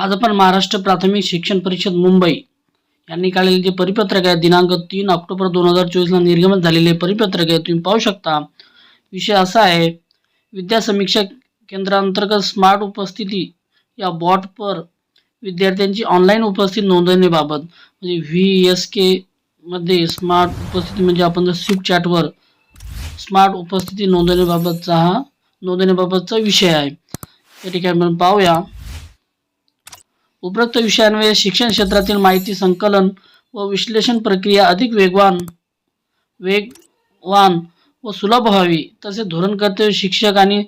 आज आपण महाराष्ट्र प्राथमिक शिक्षण परिषद मुंबई यांनी काढलेले जे परिपत्रक आहे दिनांक तीन ऑक्टोबर दोन हजार चोवीसला निर्गमन झालेले परिपत्रक आहे तुम्ही पाहू शकता. विषय असा आहे विद्या समीक्षा केंद्रांतर्गत स्मार्ट उपस्थिती या बॉटवर विद्यार्थ्यांची ऑनलाईन उपस्थिती नोंदवण्याबाबत म्हणजे व्ही एस के मध्ये स्मार्ट उपस्थिती म्हणजे आपण जर स्विप चॅटवर स्मार्ट उपस्थिती नोंदवण्याबाबतचा हा नोंदणीबाबतचा विषय आहे. या ठिकाणी आपण पाहूया. उपरोक्त विषयांमुळे शिक्षण क्षेत्रातील माहिती संकलन व विश्लेषण प्रक्रिया अधिक वेगवान वेगवान व सुलभ व्हावी. तसेच धोरणकर्ते शिक्षक आणि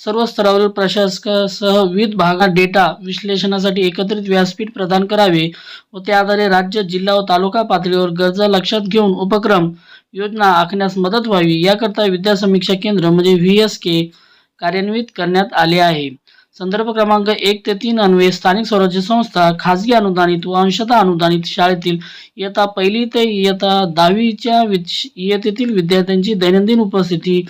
सर्व स्तरावरील प्रशासकासह विविध भागात डेटा विश्लेषणासाठी एकत्रित व्यासपीठ प्रदान करावे व त्या आधारे राज्य जिल्हा व तालुका पातळीवर गरजा लक्षात घेऊन उपक्रम योजना आखण्यास मदत व्हावी. याकरता विद्या समीक्षा केंद्र म्हणजे व्ही एस के कार्यान्वित करण्यात आले आहे. संदर्भ क्रमांक एक ते तीन अन्वये स्थानिक स्वराज्य संस्था खाजगी अनुदानित व अंशतः अनुदानित शाळेतील इयत्ता पहिली ते इयत्ता दहावीच्या इयत्तेतील विद्यार्थ्यांची दैनंदिन उपस्थिती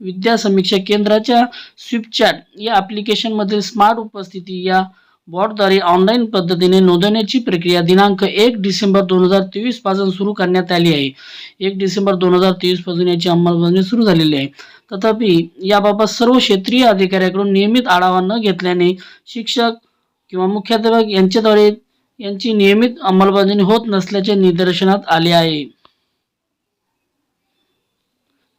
विद्या समीक्षा केंद्राच्या स्विपचॅट या ॲप्लिकेशनमधील स्मार्ट उपस्थिती या बॉटद्वारे ऑनलाईन पद्धतीने नोंदवण्याची प्रक्रिया दिनांक एक डिसेंबर दोन हजार तेवीसपासून सुरू करण्यात आली आहे. एक डिसेंबर दोन हजार तेवीसपासून याची अंमलबजावणी सुरू झालेली आहे. तथापि याबाबत सर्व क्षेत्रीय अधिकाऱ्याकडून नियमित आढावा न घेतल्याने शिक्षक किंवा मुख्याध्यापक यांच्याद्वारे यांची नियमित अंमलबजावणी होत नसल्याचे निदर्शनात आले आहे.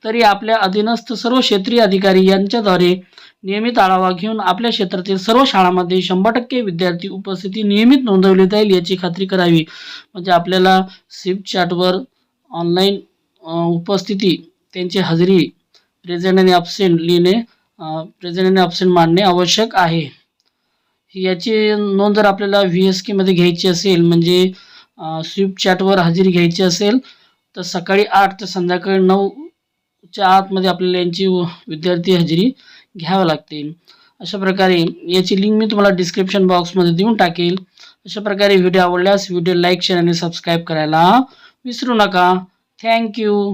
तरी आपल्या अधीनस्थ सर्व क्षेत्रीय अधिकारी यांच्याद्वारे नियमित आढावा घेऊन आपल्या क्षेत्रातील सर्व शाळांमध्ये शंभर टक्के विद्यार्थी उपस्थिती नियमित नोंदवली जाईल याची खात्री करावी. म्हणजे आपल्याला सिप चार्टवर ऑनलाईन उपस्थिती त्यांची हजेरी प्रेझेंट आणि अब्सेंट लिहिणे प्रेझेंट आणि अब्सेंट मांडणे आवश्यक आहे. याची नोंद जर आपल्याला व्ही एस केमध्ये घ्यायची असेल म्हणजे स्विफ्ट चॅटवर हजेरी घ्यायची असेल तर सकाळी आठ ते संध्याकाळी नऊ च्या आतमध्ये आपल्याला यांची विद्यार्थी हजेरी घ्यावं लागते. अशा प्रकारे याची लिंक मी तुम्हाला डिस्क्रिप्शन बॉक्समध्ये देऊन टाकेल. अशा प्रकारे व्हिडिओ आवडल्यास व्हिडिओ लाईक शेअर आणि सबस्क्राईब करायला विसरू नका. थँक्यू